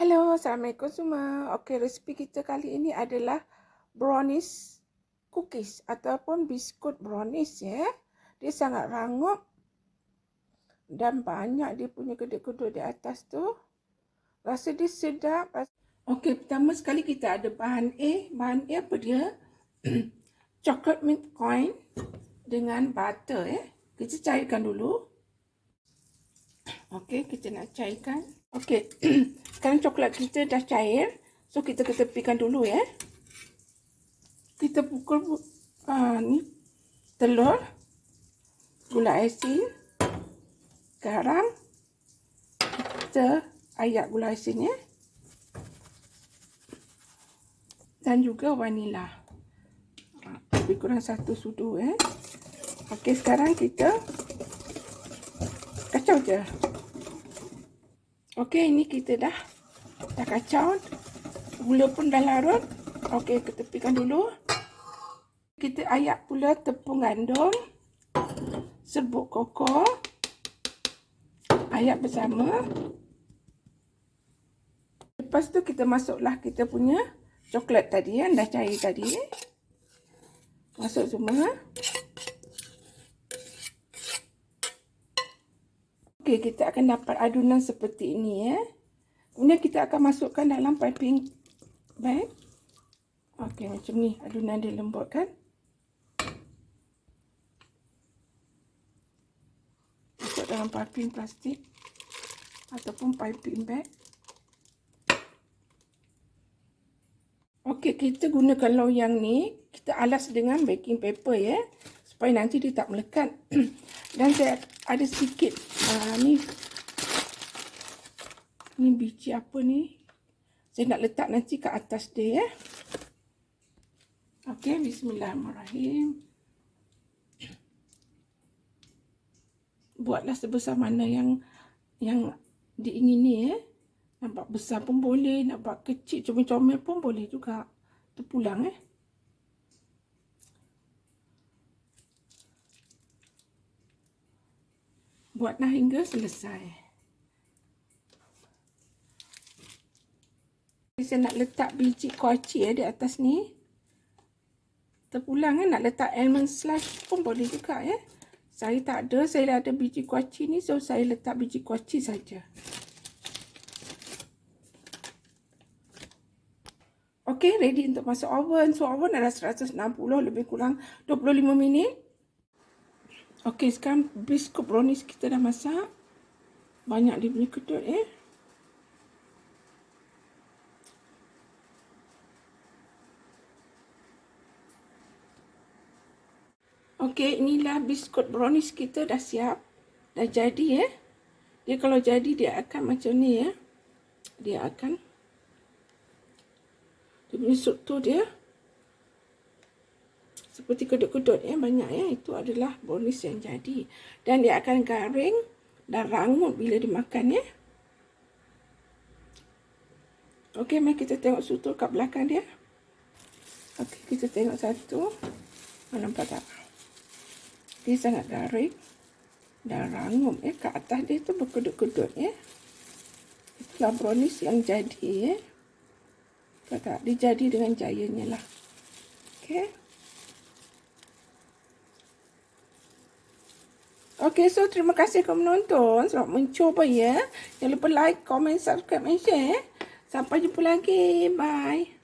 Hello, Assalamualaikum semua. Okey, resipi kita kali ini adalah brownies cookies ataupun biskut brownies ya. Dia sangat rangup dan banyak dia punya kedut-kedut di atas tu. Rasa dia sedap. Okey, pertama sekali kita ada bahan A. Bahan A apa dia? Chocolate mint coin dengan butter ya. Kita cairkan dulu. Okey, kita nak cairkan. Okey. Sekarang coklat kita dah cair. So kita ketepikan dulu ya. Kita pukul uh, ni telur, gula asin, garam. Kita ayak gula asin ya. Dan juga vanila. Lebih kurang satu sudu ya. Okey, sekarang kita kacau je. Okey, ini kita dah dah kacau. Gula pun dah larut. Okey, ketepikan dulu. Kita ayak pula tepung gandum. Serbuk koko. Ayak bersama. Lepas tu kita masuklah kita punya coklat tadi yang dah cair tadi. Masuk semua. Okey, kita akan dapat adunan seperti ini ya. Kemudian kita akan masukkan dalam piping bag. Okey, macam ni adunan dia lembut kan? Masuk dalam piping plastik ataupun piping bag. Okey, kita gunakan loyang ni, kita alas dengan baking paper ya supaya nanti dia tak melekat. Dan saya ada sikit uh, ni. Ni biji apa ni? Saya nak letak nanti ke atas dia ya okey bismillahirrahmanirrahim. Buatlah sebesar mana yang yang diingini ya nampak besar pun boleh nampak kecil comel-comel pun boleh juga terpulang eh buatlah hingga selesai. Saya nak letak biji kuaci ya di atas ni. Terpulang ya, nak letak almond slice pun boleh juga ya. Saya tak ada, saya ada biji kuaci ni so saya letak biji kuaci saja. Okey, ready untuk masuk oven. So oven adalah 160 lebih kurang 25 minit. Okey, sekarang biskut brownies kita dah masak. Banyak dia punya kedut eh. Okey, inilah biskut brownies kita dah siap. Dah jadi eh. Dia kalau jadi dia akan macam ni ya. Dia akan dia punya struktur dia seperti kedut-kedut ya banyak ya itu adalah bonus yang jadi dan dia akan garing dan rangut bila dimakan ya Okey, mari kita tengok sutur kat belakang dia. Okey, kita tengok satu. Mana nampak tak? Dia sangat garing dan rangup ya. Kat atas dia tu berkedut-kedut ya. Itulah brownies yang jadi ya. Tak, dia jadi dengan jayanya lah. Okey. Okay, so terima kasih kerana menonton. Selamat mencuba ya. Jangan lupa like, comment, subscribe dan share. Sampai jumpa lagi. Bye.